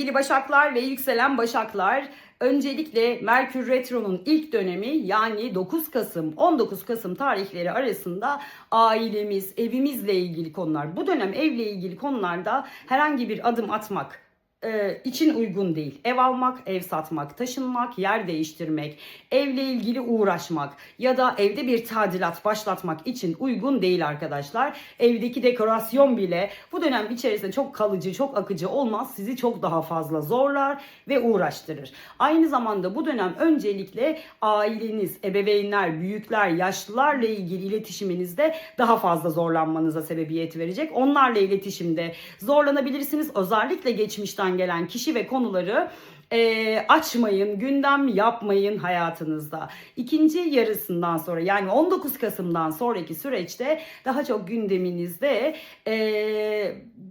Sevgili Başaklar ve yükselen Başaklar, öncelikle Merkür Retro'nun ilk dönemi yani 9 Kasım 19 Kasım tarihleri arasında ailemiz, evimizle ilgili konular. Bu dönem evle ilgili konularda herhangi bir adım atmak e, için uygun değil. Ev almak, ev satmak, taşınmak, yer değiştirmek, evle ilgili uğraşmak ya da evde bir tadilat başlatmak için uygun değil arkadaşlar. Evdeki dekorasyon bile bu dönem içerisinde çok kalıcı, çok akıcı olmaz. Sizi çok daha fazla zorlar ve uğraştırır. Aynı zamanda bu dönem öncelikle aileniz, ebeveynler, büyükler, yaşlılarla ilgili iletişiminizde daha fazla zorlanmanıza sebebiyet verecek. Onlarla iletişimde zorlanabilirsiniz. Özellikle geçmişten gelen kişi ve konuları e, açmayın, gündem yapmayın hayatınızda. İkinci yarısından sonra yani 19 Kasım'dan sonraki süreçte daha çok gündeminizde e,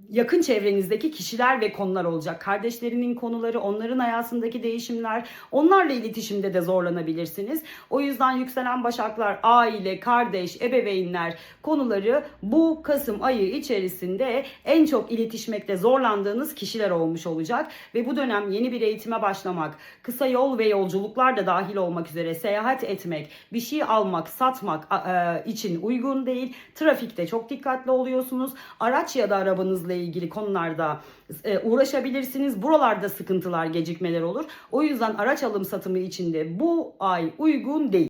yakın çevrenizdeki kişiler ve konular olacak. Kardeşlerinin konuları, onların hayatındaki değişimler, onlarla iletişimde de zorlanabilirsiniz. O yüzden yükselen başaklar, aile, kardeş, ebeveynler konuları bu Kasım ayı içerisinde en çok iletişmekte zorlandığınız kişiler olmuş olacak ve bu dönem yeni bir eğitime başlamak, kısa yol ve yolculuklar da dahil olmak üzere seyahat etmek, bir şey almak, satmak e, için uygun değil. Trafikte çok dikkatli oluyorsunuz. Araç ya da arabanızla ilgili konularda e, uğraşabilirsiniz. Buralarda sıkıntılar, gecikmeler olur. O yüzden araç alım satımı içinde bu ay uygun değil.